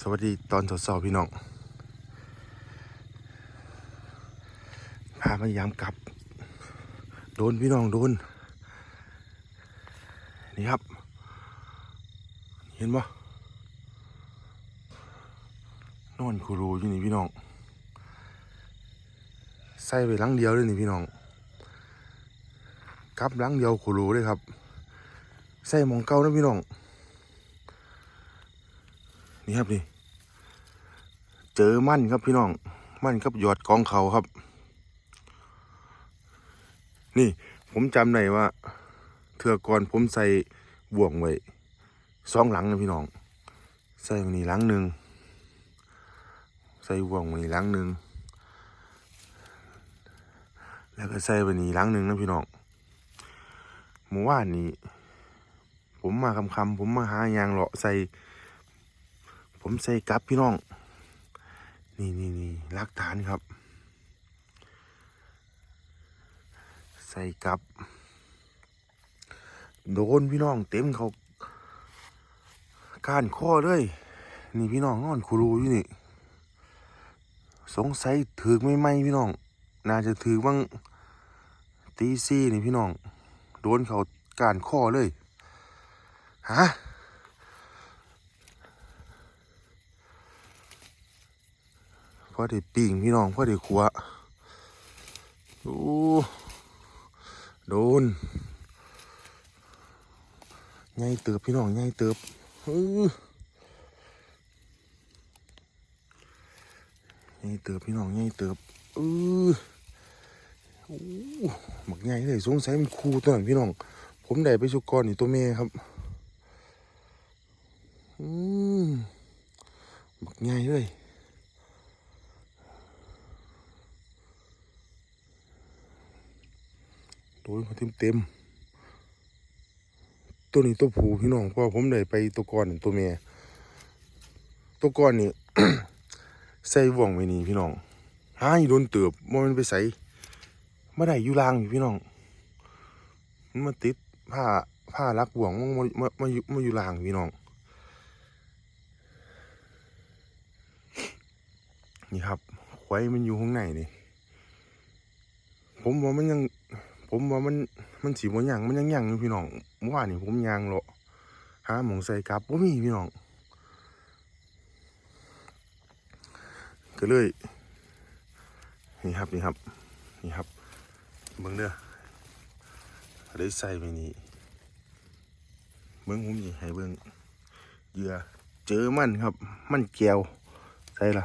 สวัสดีตอนสาวๆพี่น้อง พาพยายามกลับ โดนพี่น้องโดน นี่ครับ เห็นปะนอนคูรูอยู่นี่พี่น้อง ใส่ไปลังเดียวเลยนี่พี่น้อง กลับลังเดียวคูรูเลยครับ ใส่หมองเก่านะพี่น้อง นี่ครับนี่ เจอมั่นครับพี่น้อง มั่นครับหยอดกองเขาครับ นี่ผมจำได้ว่า เถื่อก่อนผมใส่บ่วงไว้สองหลังนะพี่น้อง ใส่มันนี่หลังหนึ่งใส่บ่วงมันนี่หลังหนึ่งแล้วก็ใส่มันนี่หลังหนึ่งนะพี่น้องเมื่อวานนี้ผมมาคำคำผมมาหายางเลาะใส่ ผมใส่กลับพี่น้อง นี่นี่นี่รักฐานครับ ใส่กลับ โดนพี่น้องเต็มเขากานข้อเลยนี่พี่น้องนอนคูรูอยู่นี่ สงสัยถือไม่ไหมพี่น้อง น่าจะถือบ้างตีซี่นี่พี่น้อง โดนเขากานข้อเลยฮะ พอได้ปิ่งพี่น้องพอได้ขัวโอ้โดนใหญ่เติบพี่น้องใหญ่เติบอื้อใหญ่เติบพี่น้องใหญ่เติบอือโอ้หมักใหญ่เลยสงสัยมันคูตัวนั้นพี่น้อง ผมได้ไปชุกก่อนนี่ตัวเมย์ครับอืมหมักใหญ่เลย โดน เขาเต็มเต็มตัวนี้ตัวผูพี่น้องเพราะผมได้ไปตัวก่อนตัวเมียตัวก่อนนี่ใส่ว่องไว้นี่พี่น้องหายโดนเติบมันไปใส่ไมาได้อยู่ลางอยู่พี่น้องมันมาติดผ้าผ้ารักบ่วงมันมามามาอยู่มาอยู่ลางพี่น้อง นี่ครับควายมันอยู่ข้างในนี่ ผมว่ามันยัง ผมว่ามันมันสีบ่ยังมันยังยังอยู่พี่น้องเมื่อวานนี่ผมยังเลาะหาหมองใส่กลับบ่มีพี่น้องก็เลยนี่ครับนี่ครับนี่ครับเบิ่งเด้อได้ใส่ไปนี่เบิ่งผมนี่ให้เบิ่งเหยื่อเจอมันครับ มันแก้วใส่ละ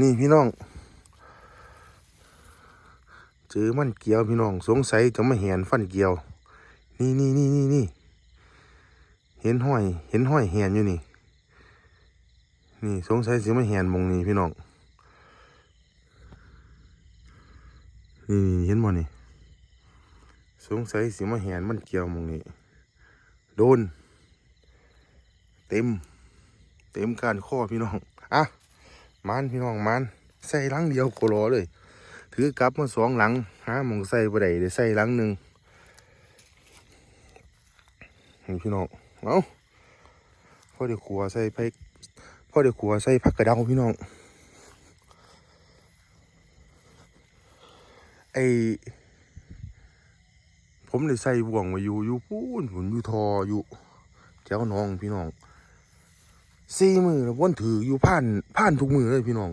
นี่พี่น้อง เจอมันเกี่ยวพี่น้องสงสัยจะมาเห็นฟันเกี่ยว นี่นี่นี่นี่นี่เห็นห้อย เห็นห้อยแหนอยู่นี่ นี่สงสัยสิมาแหนมองนี้พี่น้องนี่เห็นบ่นี่สงสัยสิมาแหนมันเกี่ยวมองนี้โดน เต็ม เต็มการข้อพี่น้องอะมันพี่น้องมันใส่ลังเดียวโคโลเลย ถือกลับมาสองหลังหาหมองใส่บ่ได้ได้ใส่หลังหนึ่งนี่พี่น้องเอาพ่อเดี๋ยวขัวใส่ไปพ่อเดี๋ยวขัวใส่ผักกระเดาพี่น้องไอผมได้ใส่บ่วงไว้อยู่อยู่พูนผมอยู่ทออยู่แถวน้องพี่น้องสี่มือแล้ววนถืออยู่ผ่านผ่านทุกมือเลยพี่น้อง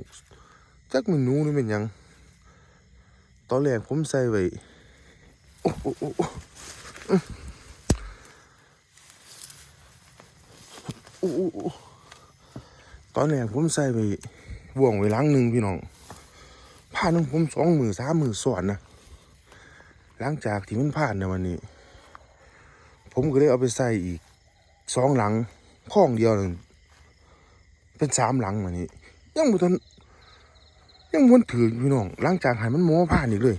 จักมันนูนี่เป็นยัง ตอนแรกผมใส่ไว้ตอนแรกผมใส่ไว้บ่วงไว้หลังหนึ่งพี่น้องผ่านของผมสองมือสามมือสอนนะหลังจากที่มันผ่านในวันนี้ ผมก็เลยเอาไปใส่อีกสองหลังข้องเดียวนึ่งเป็นสามหลังวันนี้ ยังบ่ทัน ยังวนถือพี่น้องล้างจากหายมันโม้อผ่านอีกเลย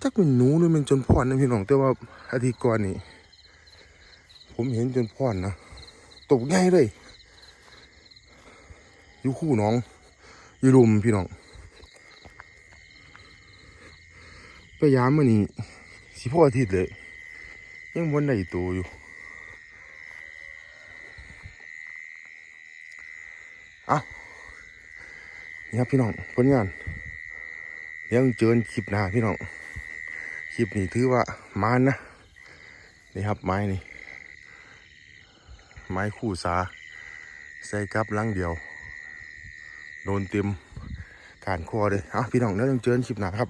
จักเป็นหนูหรือเป็นจนพ่อนนะพี่น้องแต่ว่าอาทิตย์ก่อนนี่ผมเห็นจนพ่อนนะตกง่ายเลยอยู่คู่น้องอยู่รุมพี่น้องพยายามมันนี่สิพ่ออาทิตย์เลย ยังวนได้ตัวอยู่อะ นี่ครับพี่น้องผลงานเดี๋ยังเจอคลิปหน้าพี่น้องคลิปนี้ถือว่ามานนะนี่ครับไม้นี่ไม้คู่สาใส่กับลังเดียว โดนเต็มการคอเลยเอาพี่น้องแล้วยังเจอคลิปหน้าครับ